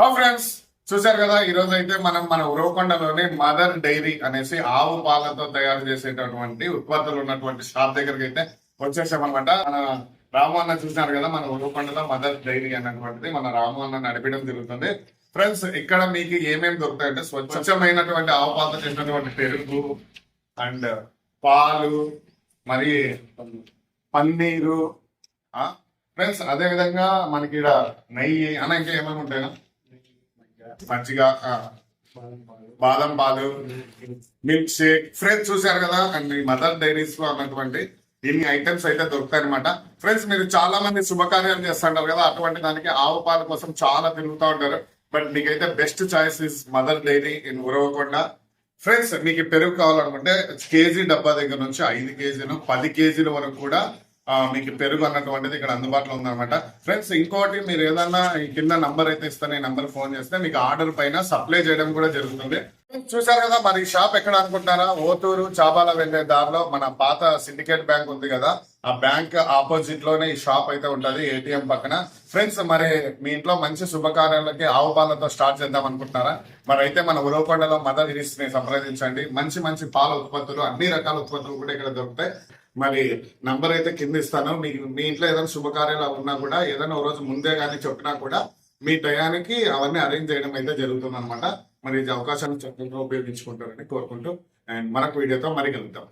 హా ఫ్రెండ్స్ చూశారు కదా ఈ రోజు అయితే మనం మన ఉరవకొండలోని మదర్ డైరీ అనేసి ఆవు పాలతో తయారు చేసేటటువంటి ఉత్పత్తులు ఉన్నటువంటి షాప్ దగ్గరికి అయితే వచ్చేసామన్నమాట. మన రాము అన్న చూసినారు కదా మన ఉరవకొండలో మదర్ డైరీ అన్నటువంటిది మన రాము అన్న నడిపడం జరుగుతుంది. ఫ్రెండ్స్ ఇక్కడ మీకు ఏమేమి దొరుకుతాయంటే స్వచ్ఛమైనటువంటి ఆవు పాలతో చేసినటువంటి పెరుగు అండ్ పాలు మరి పన్నీరు ఫ్రెండ్స్ అదే విధంగా మనకి ఇక్కడ నెయ్యి అన్న ఇంకా ఏమేమి ఉంటాయినా మంచిగా బాదం పాలు మిల్క్ షేక్ ఫ్రెండ్స్ చూశారు కదా అండ్ ఈ మదర్ డైరీస్లో అన్నటువంటి ఇన్ని ఐటమ్స్ అయితే దొరుకుతాయి అనమాట ఫ్రెండ్స్ మీరు చాలా మంది శుభకార్యాలు చేస్తుంటారు కదా అటువంటి దానికి ఆవు పాల కోసం చాలా తిరుగుతూ ఉంటారు. బట్ మీకైతే best choice is Mother Dairy in Uravakonda. Friends మీకు పెరుగు కావాలనుకుంటే కేజీ డబ్బా దగ్గర నుంచి ఐదు కేజీలు పది కేజీల వరకు కూడా మీకు పెరుగు అన్నటువంటిది ఇక్కడ అందుబాటులో ఉందన్నమాట. ఫ్రెండ్స్ ఇంకోటి మీరు ఏదన్నా ఈ కింద నంబర్ అయితే ఇస్తాను ఈ నంబర్ ఫోన్ చేస్తే మీకు ఆర్డర్ పైన సప్లై చేయడం కూడా జరుగుతుంది. చూసారు కదా మరి ఈ షాప్ ఎక్కడ అనుకుంటారా? ఓతూరు చాబాల వెళ్ళే దారిలో మన పాత సిండికేట్ బ్యాంక్ ఉంది కదా ఆ బ్యాంక్ ఆపోజిట్లోనే ఈ షాప్ అయితే ఉంటది ఏటీఎం పక్కన. ఫ్రెండ్స్ మరి మీ ఇంట్లో మంచి శుభకార్యాలకి ఆవు పాలతో స్టార్ట్ చేద్దాం అనుకుంటున్నారా? మరి అయితే మన ఉరవకొండలో మదర్ ఇరిస్ని సంప్రదించండి. మంచి మంచి పాల ఉత్పత్తులు అన్ని రకాల ఉత్పత్తులు కూడా ఇక్కడ దొరుకుతాయి. మరి నంబర్ అయితే కింద ఇస్తాను. మీకు మీ ఇంట్లో ఏదైనా శుభకార్యాలు ఉన్నా కూడా ఏదైనా ఒక రోజు ముందే కానీ చెప్పినా కూడా మీ టయానికి అవన్నీ అరేంజ్ చేయడం అయితే జరుగుతుంది అనమాట మరి ఇది అవకాశాన్ని చక్కగా ఉపయోగించుకుంటారని కోరుకుంటూ అండ్ మరొక వీడియోతో మరి కలుద్దాం.